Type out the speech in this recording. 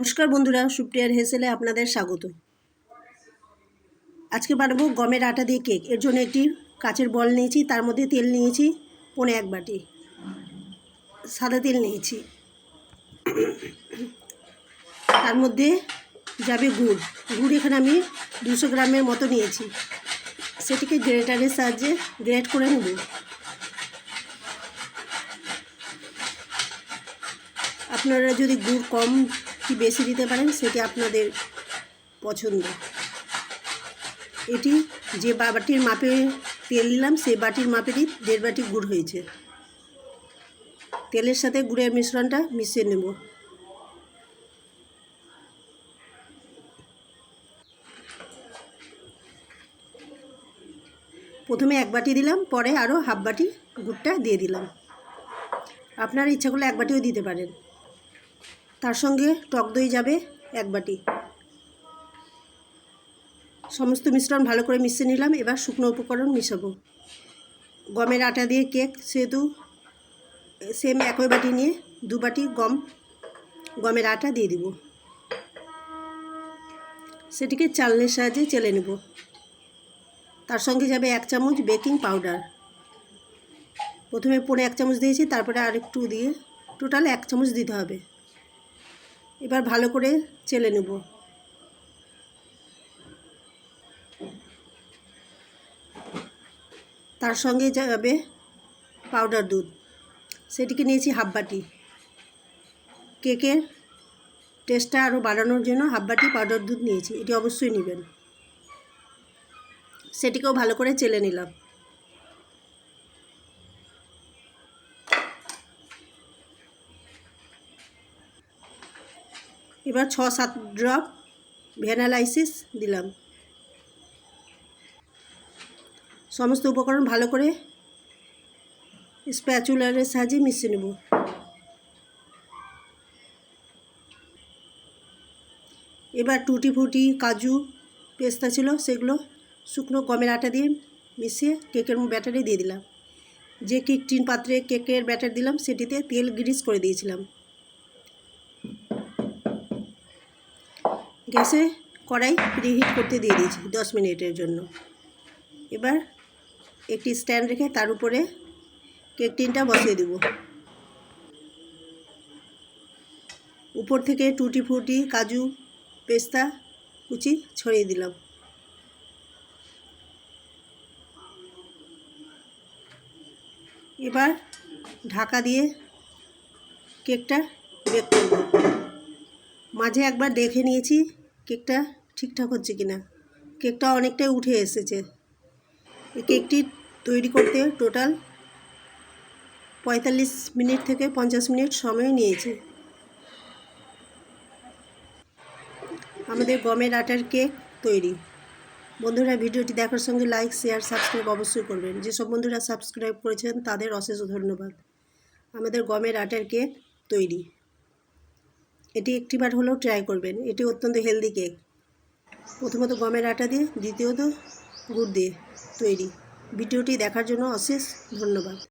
নমস্কার বন্ধুরা, সুপ্রিয়ার হেসেলে আপনাদের স্বাগত। আজকে বানাবো গমের আটা দিয়ে কেক। এর জন্য একটি কাচের বল নিয়েছি, তার মধ্যে তেল নিয়েছি, পনে এক বাটি। সাদা তেল নিয়েছি। তার মধ্যে যাবে গুড়। গুড় এখানে আমি দুশো গ্রামের মতো নিয়েছি। সেটিকে গ্রেটারের সাহায্যে গ্রেট করে নেব। আপনারা যদি গুড় কম কি বেশি দিতে পারেন সেটি আপনাদের পছন্দ। এটি যে বাটির মাপে তেল নিলাম, সেই বাটির মাপেরই দেড় বাটি গুড় হয়েছে। তেলের সাথে গুড়ের মিশ্রণটা মিশিয়ে নেব। প্রথমে এক বাটি দিলাম, পরে আরও হাফ বাটি গুড়টা দিয়ে দিলাম। আপনার ইচ্ছা করলে এক বাটিও দিতে পারেন। তার সঙ্গে টক দই যাবে এক বাটি। সমস্ত মিশ্রণ ভালো করে মিশিয়ে নিলাম, এবার শুকনো উপকরণ মিশাবো। গমের আটা দিয়ে কেক সেহেতু সেম একই বাটি নিয়ে দু বাটি গম, গমের আটা দিয়ে দিব। সেটিকে চালনের সাহায্যে চেলে নেব। তার সঙ্গে যাবে এক চামচ বেকিং পাউডার। প্রথমে পনে এক চামচ দিয়েছি, তারপরে আরেকটু দিয়ে টোটাল এক চামচ দিতে হবে। এবার ভালো করে চেলে নেব। তার সঙ্গে যাবে পাউডার দুধ। সেটিকে নিয়েছি হাফ বাটি। কেকের টেস্টটা আরও বাড়ানোর জন্য হাফ বাটি পাউডার দুধ নিয়েছি। এটি অবশ্যই নেবেন। সেটিকেও ভালো করে চেলে নিলাম। এবার ছ সাত ড্রপ ভ্যানালাইসিস দিলাম। সমস্ত উপকরণ ভালো করে স্প্যাচুলারের সাহায্যে মিশিয়ে নেব। এবার টুটি ফুটি কাজু পেস্তা ছিল, সেগুলো শুকনো গমের আটা দিয়ে মিশিয়ে কেকের ব্যাটারে দিয়ে দিলাম। যে কেক টিন পাত্রে কেকের ব্যাটার দিলাম, সেটিতে তেল গ্রিস করে দিয়েছিলাম। গ্যাসে কড়াই প্রিহিট করতে দিয়ে দিয়েছি দশ মিনিটের জন্য। এবার একটি স্ট্যান্ড রেখে তার উপরে কেক টিনটা বসিয়ে দেব। উপর থেকে টুটি ফুটি কাজু, পেস্তা, কুচি ছড়িয়ে দিলাম। এবার ঢাকা দিয়ে কেকটা বেক করব। মাঝে একবার দেখে নিয়েছি কেকটা ঠিকঠাক হচ্ছে কি না কেকটা অনেকটাই উঠে এসেছে। এই কেকটি তৈরি করতে টোটাল পঁয়তাল্লিশ মিনিট থেকে পঞ্চাশ মিনিট সময় নিয়েছে। আমাদের গমের আটার কেক তৈরি। বন্ধুরা, ভিডিওটি দেখার সঙ্গে লাইক শেয়ার সাবস্ক্রাইব অবশ্যই করবেন। যেসব বন্ধুরা সাবস্ক্রাইব করেছেন, তাদের অশেষ ধন্যবাদ। আমাদের গমের আটার কেক তৈরি। এটি একটিবার হলেও ট্রাই করবেন। এটি অত্যন্ত হেলদি কেক প্রথমত গমের আটা দিয়ে, দ্বিতীয়ত গুড় দিয়ে তৈরি। ভিডিওটি দেখার জন্য অশেষ ধন্যবাদ।